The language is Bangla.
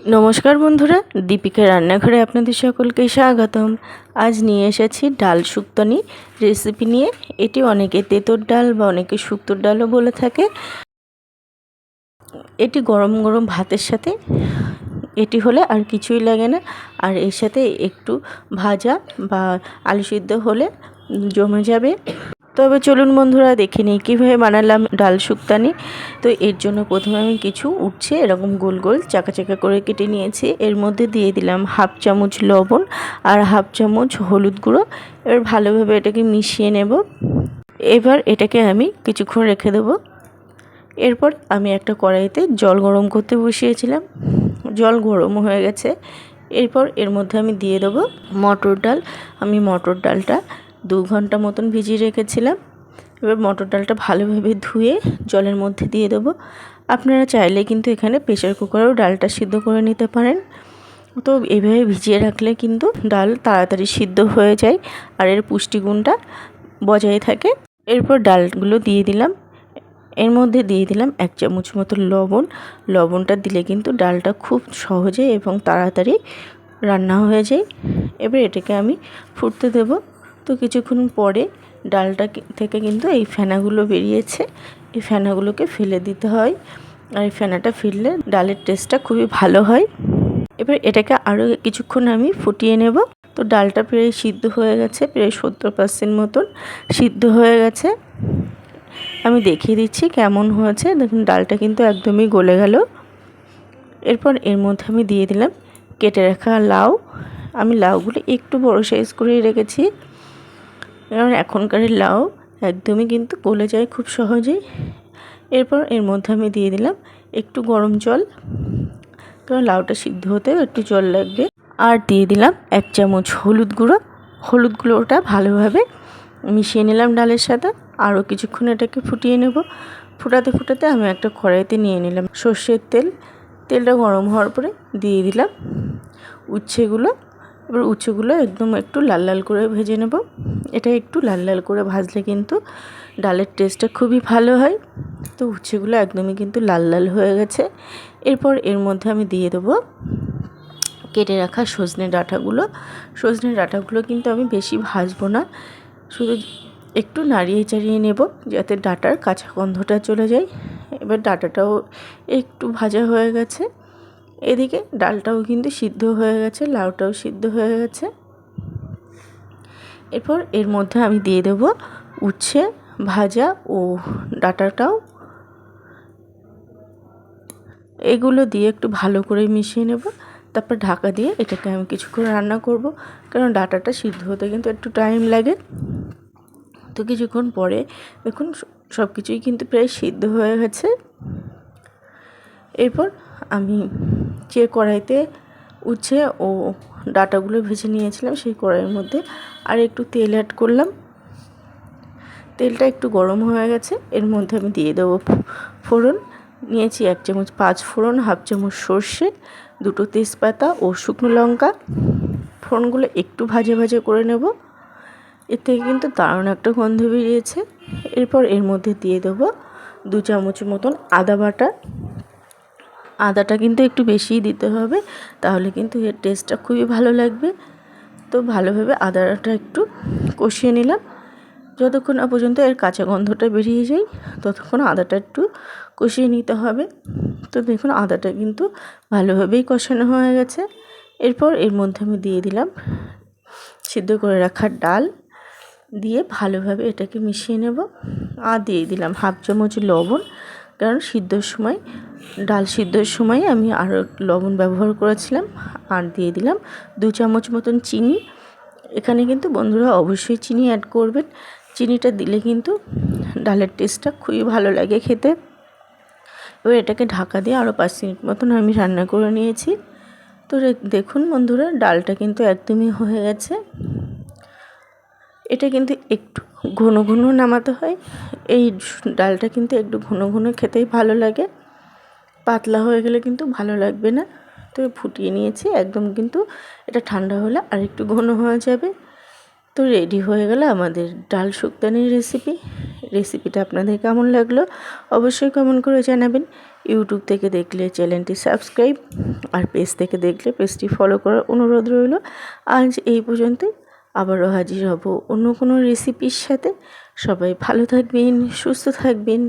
নমস্কার বন্ধুরা দীপিকা রান্নাঘরে আপনাদের সকলকে স্বাগতম। আজ নিয়ে এসেছি ডাল শুক্তনি রেসিপি নিয়ে এটি অনেকে তেঁতোর ডাল বা অনেকে শুক্তোর ডালও বলে থাকে। এটি গরম গরম ভাতের সাথে। এটি হলে আর কিছুই লাগে না। আর এর সাথে একটু ভাজা বা আলু সিদ্ধ হলে জমে যাবে। তবে চলুন বন্ধুরা দেখে নিই, কীভাবে বানালাম ডাল শুক্তানি। তো এর জন্য প্রথমে আমি কিছু উঠছে এরকম গোল গোল চাকা চাকা করে কেটে নিয়েছি। এর মধ্যে দিয়ে দিলাম হাফ চামচ লবণ আর হাফ চামচ হলুদ গুঁড়ো। এবার ভালোভাবে এটাকে মিশিয়ে নেব। এবার এটাকে আমি কিছুক্ষণ রেখে দেবো। এরপর আমি একটা কড়াইতে জল গরম করতে বসিয়েছিলাম। জল গরম হয়ে গেছে। এরপর এর মধ্যে আমি দিয়ে দেবো মটর ডাল। আমি মটর ডালটা দু ঘণ্টা মতন ভিজিয়ে রেখেছিলাম। এবার মটর ডালটা ভালোভাবে ধুয়ে জলের মধ্যে দিয়ে দেবো। আপনারা চাইলে কিন্তু এখানে প্রেশার কুকারেও ডালটা সিদ্ধ করে নিতে পারেন। তো এভাবে ভিজিয়ে রাখলে কিন্তু ডাল তাড়াতাড়ি সিদ্ধ হয়ে যায় আর এর পুষ্টিগুণটা বজায় থাকে। এরপর ডালগুলো দিয়ে দিলাম। এর মধ্যে দিয়ে দিলাম এক চামচ মতো লবণ। লবণটা দিলে কিন্তু ডালটা খুব সহজে এবং তাড়াতাড়ি রান্না হয়ে যায়। এবার এটাকে আমি ফুটতে দেবো। তো কিছুক্ষণ পরে ডালটা থেকে কিন্তু এই ফেনাগুলো বেরিয়েছে। এই ফেনাগুলোকে ফেলে দিতে হয় আর এই ফেনাটা ফেললে ডালের টেস্টটা খুবই ভালো হয়। এবার এটাকে আরও কিছুক্ষণ আমি ফুটিয়ে নেব। তো ডালটা প্রায় সিদ্ধ হয়ে গেছে, প্রায় সত্তর পার্সেন্ট মতন সিদ্ধ হয়ে গেছে। আমি দেখিয়ে দিচ্ছি কেমন হয়েছে। দেখুন, ডালটা কিন্তু একদমই গলে গেল। এরপর এর মধ্যে আমি দিয়ে দিলাম কেটে রাখা লাউ। আমি লাউগুলো একটু বড় সাইজ করেই রেখেছি। কারণ এখনকার লাউ একদমই কিন্তু গলে যায় খুব সহজেই। এরপর এর মধ্যে আমি দিয়ে দিলাম একটু গরম জল, কারণ লাউটা সিদ্ধ হতে একটু জল লাগবে। আর দিয়ে দিলাম এক চামচ হলুদ গুঁড়ো। হলুদ গুঁড়োটা ভালোভাবে মিশিয়ে নিলাম ডালের সাথে। আরও কিছুক্ষণ এটাকে ফুটিয়ে নেব। ফুটাতে ফুটাতে আমি একটা কড়াইতে নিয়ে নিলাম সর্ষের তেল। তেলটা গরম হওয়ার পরে দিয়ে দিলাম উচ্ছেগুলো। এবার উচ্ছেগুলো একদম একটু লাল লাল করে ভেজে নেব। এটা একটু লাল লাল করে ভাজলে কিন্তু ডালের টেস্টটা খুবই ভালো হয়। তো উচ্ছেগুলো একদমই কিন্তু লাল লাল হয়ে গেছে। এরপর এর মধ্যে আমি দিয়ে দেবো কেটে রাখা সজনে ডাঁটাগুলো। সজনে ডাঁটাগুলো কিন্তু আমি বেশি ভাজবো না। শুধু একটু নাড়িয়ে চাড়িয়ে নেব যাতে ডাটার কাঁচা গন্ধটা চলে যায়। এবার ডাটাটাও একটু ভাজা হয়ে গেছে। এদিকে ডালটাও কিন্তু সিদ্ধ হয়ে গেছে, লাউটাও সিদ্ধ হয়ে গেছে। এরপর এর মধ্যে আমি দিয়ে দেবো উচ্ছে ভাজা ও ডাটাটাও। এগুলো দিয়ে একটু ভালো করে মিশিয়ে নেব, তারপর ঢাকা দিয়ে এটাকে আমি কিছুক্ষণ রান্না করব, কারণ ডাটাটা সিদ্ধ হতে কিন্তু একটু টাইম লাগে। তো কিছুক্ষণ পরে দেখুন সব কিছুই কিন্তু প্রায় সিদ্ধ হয়ে গেছে। এরপর আমি যে কড়াইতে উচ্ছে ও ডাটাগুলো ভেজে নিয়েছিলাম সেই কড়াইয়ের মধ্যে। আর একটু তেল অ্যাড করলাম। তেলটা একটু গরম হয়ে গেছে। এর মধ্যে আমি দিয়ে দেবো ফোড়ন। নিয়েছি এক চামচ পাঁচ ফোড়ন, হাফ চামচ সর্ষে, দুটো তেজপাতা ও শুকনো লঙ্কা। ফোড়নগুলো একটু ভাজে ভাজে করে নেব। এর থেকে কিন্তু দারুণ একটা গন্ধ বেরিয়েছে। এরপর এর মধ্যে দিয়ে দেবো দু চামচ মতন আদা বাটা। আদাটা কিন্তু একটু বেশিই দিতে হবে, তাহলে কিন্তু এর টেস্টটা খুবই ভালো লাগবে। তো ভালোভাবে আদাটা একটু কষিয়ে নিলাম। যতক্ষণ না পর্যন্ত এর কাঁচা গন্ধটা বেরিয়ে যায়, ততক্ষণ আদাটা একটু কষিয়ে নিতে হবে। তো দেখুন, আদাটা কিন্তু ভালোভাবেই কষানো হয়ে গেছে। এরপর এর মধ্যে আমি দিয়ে দিলাম সিদ্ধ করে রাখা ডাল। দিয়ে ভালোভাবে এটাকে মিশিয়ে নেব। আর দিয়ে দিলাম হাফ চামচ লবণ। কারণ সিদ্ধর সময়, ডাল সিদ্ধর সময় আমি আরও লবণ ব্যবহার করেছিলাম, আর দিয়ে দিলাম দু চামচ মতন চিনি। এখানে কিন্তু বন্ধুরা অবশ্যই চিনি অ্যাড করবেন। চিনিটা দিলে কিন্তু ডালের টেস্টটা খুবই ভালো লাগে খেতে। এবার এটাকে ঢাকা দিয়ে আরও পাঁচ মিনিট মতন আমি রান্না করে নিয়েছি। তো দেখুন বন্ধুরা, ডালটা কিন্তু একদমই হয়ে গেছে। এটা কিন্তু একটু ঘন ঘন নামাতে হয়। এই ডালটা কিন্তু একটু ঘন ঘন খেতেই ভালো লাগে। পাতলা হয়ে গেলে কিন্তু ভালো লাগবে না। তো ফুটিয়ে নিয়েছি, একদম কিন্তু এটা ঠান্ডা হলে আর একটু ঘন হয়ে যাবে। তো রেডি হয়ে গেল আমাদের ডাল শুক্তানির রেসিপি রেসিপিটা আপনাদের কেমন লাগল অবশ্যই কমেন্ট করে জানাবেন। ইউটিউব থেকে দেখলে চ্যানেলটি সাবস্ক্রাইব আর পেজ থেকে দেখলে পেজটি ফলো করার অনুরোধ রইল। আজ এই পর্যন্তই। আবারও হাজির হব অন্য কোনো রেসিপির সাথে। সবাই ভালো থাকবেন সুস্থ থাকবেন।